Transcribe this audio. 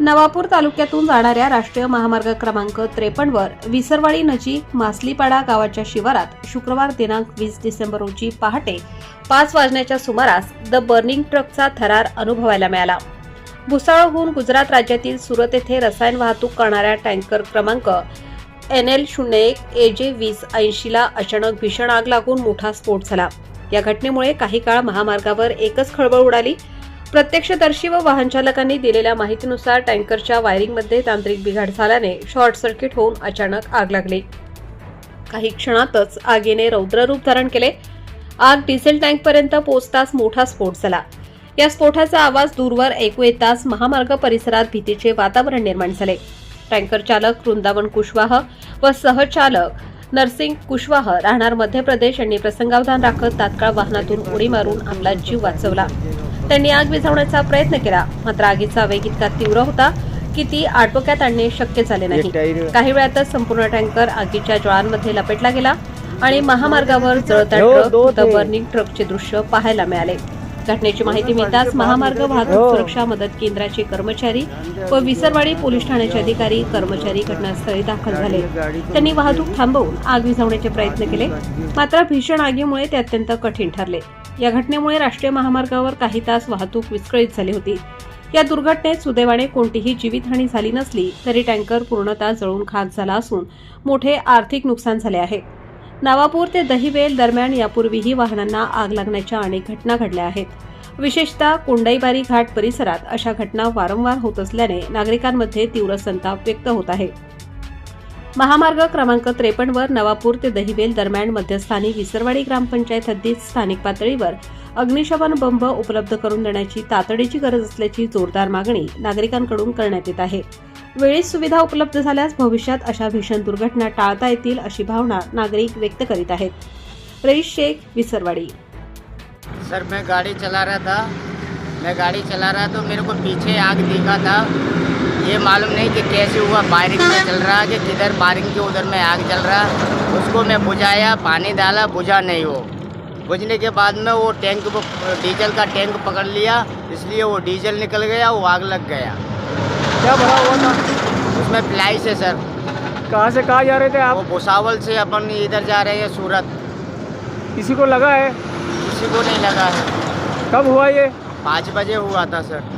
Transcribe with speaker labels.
Speaker 1: नवापूर तालुक्यातून जाणाऱ्या राष्ट्रीय महामार्ग क्रमांक त्रेपन्नवर विसरवाडी नजीक मासलीपाडा गावाच्या शिवारात शुक्रवार दिनांक वीस डिसेंबर रोजी पहाटे पाच वाजण्याच्या सुमारास द बर्निंग ट्रकचा थरार अनुभवायला मिळाला. भुसाळहून गुजरात राज्यातील सुरत येथे रसायन वाहतूक करणाऱ्या टँकर क्रमांक एन एल शून्य एक ए जे वीस ऐंशीला अचानक भीषण आग लागून मोठा स्फोट झाला. या घटनेमुळे काही काळ महामार्गावर एकच खळबळ उडाली. प्रत्यक्षदर्शी व वाहन चालकांनी दिलेल्या माहितीनुसार टँकरच्या वायरिंगमध्ये तांत्रिक बिघाड झाल्याने शॉर्ट सर्किट होऊन अचानक आग लागली. काही क्षणातच आगीने रौद्ररूप धारण केले. आग डिझेल टँकपर्यंत पोहोचताच मोठा स्फोट झाला. या स्फोटाचा आवाज दूरवर ऐकू येताच महामार्ग परिसरात भीतीचे वातावरण निर्माण झाले. टँकर चालक वृंदावन कुशवाह व सहचालक नरसिंग कुशवाह राहणार मध्य प्रदेश यांनी प्रसंगावधान राखत तात्काळ वाहनातून उडी मारून आपला जीव वाचवला. त्यांनी आग विझवण्याचा प्रयत्न केला. मात्र आगीचा वेग इतका तीव्र होता की ती आटोक्यात आणणे शक्य झाले नाही. काही वेळातच संपूर्ण टँकर आगीच्या ज्वाळांमध्ये लपेटला गेला आणि महामार्गावर जळता ट्रक द बर्निंग ट्रकचे दृश्य पाहायला मिळाले. घटनेची माहिती मिळताच महामार्ग वाहतूक सुरक्षा मदत केंद्राचे कर्मचारी व विसरवाडी पोलीस ठाण्याचे अधिकारी कर्मचारी घटनास्थळी दाखल झाले. त्यांनी वाहतूक थांबवून आग विझवण्याचे प्रयत्न केले. मात्र भीषण आगीमुळे ते अत्यंत कठीण ठरले. या घटनेमुळे राष्ट्रीय महामार्गावर काही तास वाहतूक विस्कळीत झाली होती. या दुर्घटनेत सुदैवाने कोणतीही जीवितहानी झाली नसली तरी टँकर पूर्णतः जळून खाक झाला असून मोठे आर्थिक नुकसान झाले आहे. नावापूर ते दहिवेल दरम्यान यापूर्वीही वाहनांना आग लागण्याच्या अनेक घटना घडल्या आहेत. विशेषतः कोंडाईबारी घाट परिसरात अशा घटना वारंवार होत असल्याने नागरिकांमध्ये तीव्र संताप व्यक्त होत आहे. महामार्ग क्रमांक त्रेपन्नवर नवापूर ते दहिवेल दरम्यान मध्यस्थानी विसरवाडी ग्रामपंचायत हद्दीत स्थानिक पातळीवर अग्निशमन बंब उपलब्ध करून देण्याची तातडीची गरज असल्याची जोरदार मागणी नागरिकांकडून करण्यात येत आहे. वेळीच सुविधा उपलब्ध झाल्यास भविष्यात अशा भीषण दुर्घटना टाळता येतील अशी भावना नागरिक व्यक्त करीत आहेत. रईस शेख विसरवाडी.
Speaker 2: सर मैं गाड़ी चला रहा था. मैं गाड़ी चला रहा तो मेरे को पीछे आग दिखा था। ये मालूम नहीं कि कैसे हुआ बारिंग में चल रहा कि किधर बारिंग के उधर में आग चल रहा। उसको मैं बुझाया पानी डाला बुझा नहीं वो। बुझने के बाद में वो टैंक को डीजल का टैंक पकड़ लिया इसलिए वो डीजल निकल गया वो आग लग गया।
Speaker 3: क्या भरा हुआ था?
Speaker 2: उसमें प्लाई से सर।
Speaker 3: कहाँ से कहाँ जा रहे थे
Speaker 2: वो
Speaker 3: आप
Speaker 2: भुसावल से अपन इधर जा रहे हैं सूरत।
Speaker 3: किसी को लगा है?
Speaker 2: किसी को नहीं लगा है।
Speaker 3: कब हुआ ये?
Speaker 2: पाँच बजे हुआ था सर।